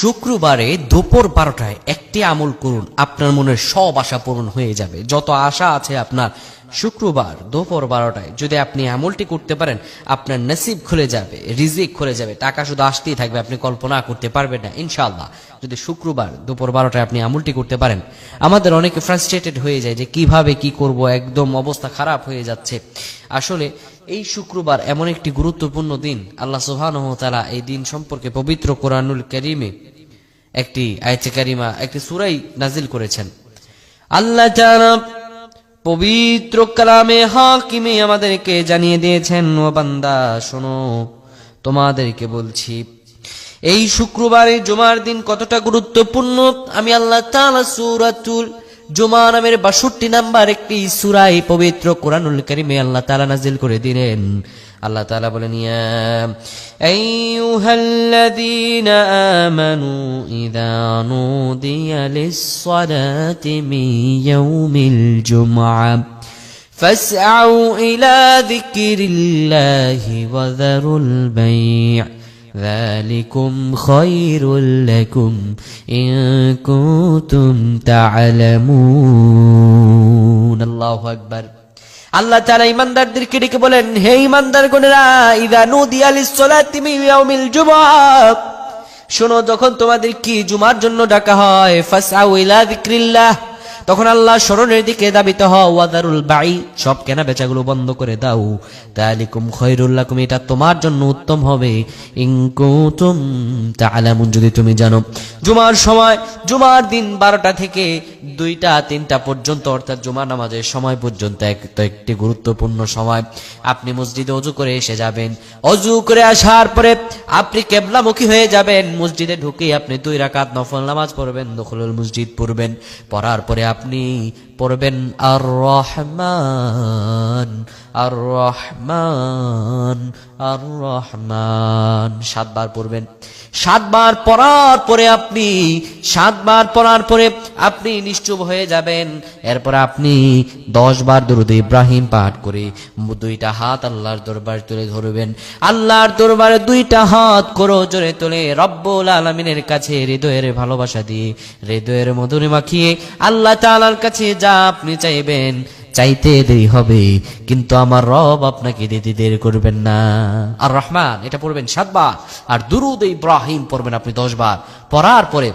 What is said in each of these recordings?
শুক্রবারে দুপুর বারোটায় একটি আমল করুন। আপনার মনের সব আশা পূরণ হয়ে যাবে। যত আশা আছে আপনার, শুক্রবার দুপুর বারোটায় যদি আপনি আমলটি করতে পারেন, আপনার নসিব খুলে যাবে, রিজিক খুলে যাবে। টাকা শুধু আসতেই থাকবে, আপনি কল্পনা করতে পারবেন না ইনশাল্লাহ যদি শুক্রবার দুপুর বারোটায় আপনি আমলটি করতে পারেন, আমাদের অনেকে ফ্রাস্ট্রেটেড হয়ে যায় যে কীভাবে কি করব, একদম অবস্থা খারাপ হয়ে যাচ্ছে। আসলে এই শুক্রবার এমন একটি গুরুত্বপূর্ণ দিন। আল্লাহ সুবহানাহু ওয়া এই দিন সম্পর্কে পবিত্র কোরআনুল কারীমে একটি আয়াতে কারিমা, একটি সুরাই নাজিল করেছেন। আল্লাহ পবিত্র কালামে হাকিমে আমাদেরকে জানিয়ে দিয়েছেন, ও বান্দা, শোনো, তোমাদেরকে বলছি, এই শুক্রবারে জুমার দিন কতটা গুরুত্বপূর্ণ? আমি আল্লাহ তাআলা সূরাতুল জুমা নামের বাষট্টি নাম্বার একটি সুরাই পবিত্র কোরআনুল কারিমে আল্লাহ তাআলা নাজিল করে দিলেন। আল্লাহ তাআলা বলেন ইয়া আইয়ুহাল্লাযীনা আমানু ইযা নুদিয়া লিস-সালাতি মিন ইয়াউমিল জুমআ فاسعوا إلى ذكر الله وذروا البيع ذلكم خير لكم إن كنتم تعلمون الله أكبر আল্লাহ তারা ইমানদারদেরকে ডেকে বলেন, হে ইমানদার গুণেরা ইদা নদী আলী সোলা তিমি জুমআহ শোনো, যখন তোমাদের কি জুমার জন্য ডাকা হয়, ফাসআউ ইলা যিকরিল্লাহ। তখন আল্লাহ স্মরণের দিকে দাবিত হও ওয়াদারুল বাই সব কেনা বেচাগুলো বন্ধ করে দাও। তালিকুম খৈরুল্লাকুম এটা তোমার জন্য উত্তম হবে। ইনকুতুম তাআলামুন, যদি তুমি জানো। জুমার সময়, জুমার দিন বারোটা থেকে দুইটা, তিনটা পর্যন্ত, অর্থাৎ জুমার নামাজের সময় পর্যন্ত এক একটি গুরুত্বপূর্ণ সময়। আপনি মসজিদে অজু করে এসে যাবেন। অজু করে আসার পরে আপনি কেবলামুখী হয়ে যাবেন। মসজিদে ঢুকে আপনি দুই রাকাত নফল নামাজ পড়বেন, দখলুল মসজিদ পড়বেন। পড়ার পরে আপনি পড়বেন আর রহমান আর রহমান আর রহমান সাতবার পড়বেন। সাতবার পড়ার পরে আপনি, সাতবার পড়ার পরে আপনি নিশ্চুপ হয়ে যাবেন। এরপর আপনি দশ বার দরুদ ইব্রাহিম পাঠ করে দুইটা হাত আল্লাহর দরবার তুলে ধরবেন। আল্লাহর দরবারে দুইটা হাত করো জোরে তোলে। রব্বুল আলমিনের কাছে হৃদয়ের ভালোবাসা দিয়ে হৃদয়ের মধুরে মাখিয়ে আল্লাহ তাআলার কাছে যা আপনি চাইবেন, চাইতে দেরি হবে। কিন্তু আমার রব আপনাকে দিতে দেরি করবেন না। আর রহমান, এটা পড়বেন সাতবার আর দুরুদ ইব্রাহিম পড়বেন আপনি দশ বার। পড়ার পরে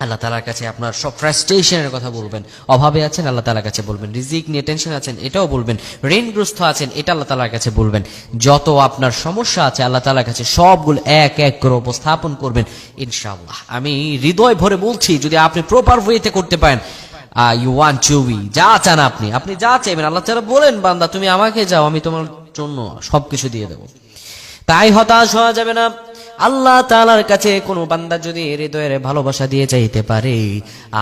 আল্লাহ তালার কাছে আপনার সব ফ্রাস্ট্রেশনের কথা বলবেন। অভাবে আছেন, আল্লাহ তালার কাছে বলবেন। রিজিক নিয়ে টেনশন আছেন, এটাও বলবেন। ঋণগ্রস্ত আছেন, এটা আল্লাহ তালার কাছে বলবেন। যত আপনার সমস্যা আছে, আল্লাহ তালার কাছে সবগুলো এক এক করে উপস্থাপন করবেন, ইনশাআল্লাহ। আমি হৃদয় ভরে বলছি, যদি আপনি প্রপার ওয়েতে করতে পারেন যা চান আপনি। আপনি যা চাইবেন, আল্লাহ তালা বলেন, বান্দা, তুমি আমাকে যাও, আমি তোমার জন্য সবকিছু দিয়ে তাই হতাশ হওয়া যাবে না। আল্লাহ তালার কাছে কোনো বান্দা যদি হৃদয়ের ভালোবাসা দিয়ে চাইতে পারে,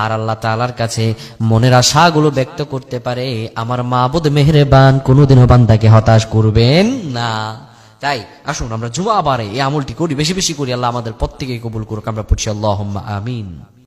আর আল্লাহ তালার কাছে মনের আশাগুলো ব্যক্ত করতে পারে, আমার মাবুদ মেহরেবান কোনোদিনও বান্দাকে হতাশ করবেন না। তাই, আসুন, আমরা জুমা আবার এই আমলটি করি, বেশি বেশি করি। আল্লাহ আমাদের প্রত্যেকে কবুল করুক, আমরা পড়ছি আল্লাহ আমিন।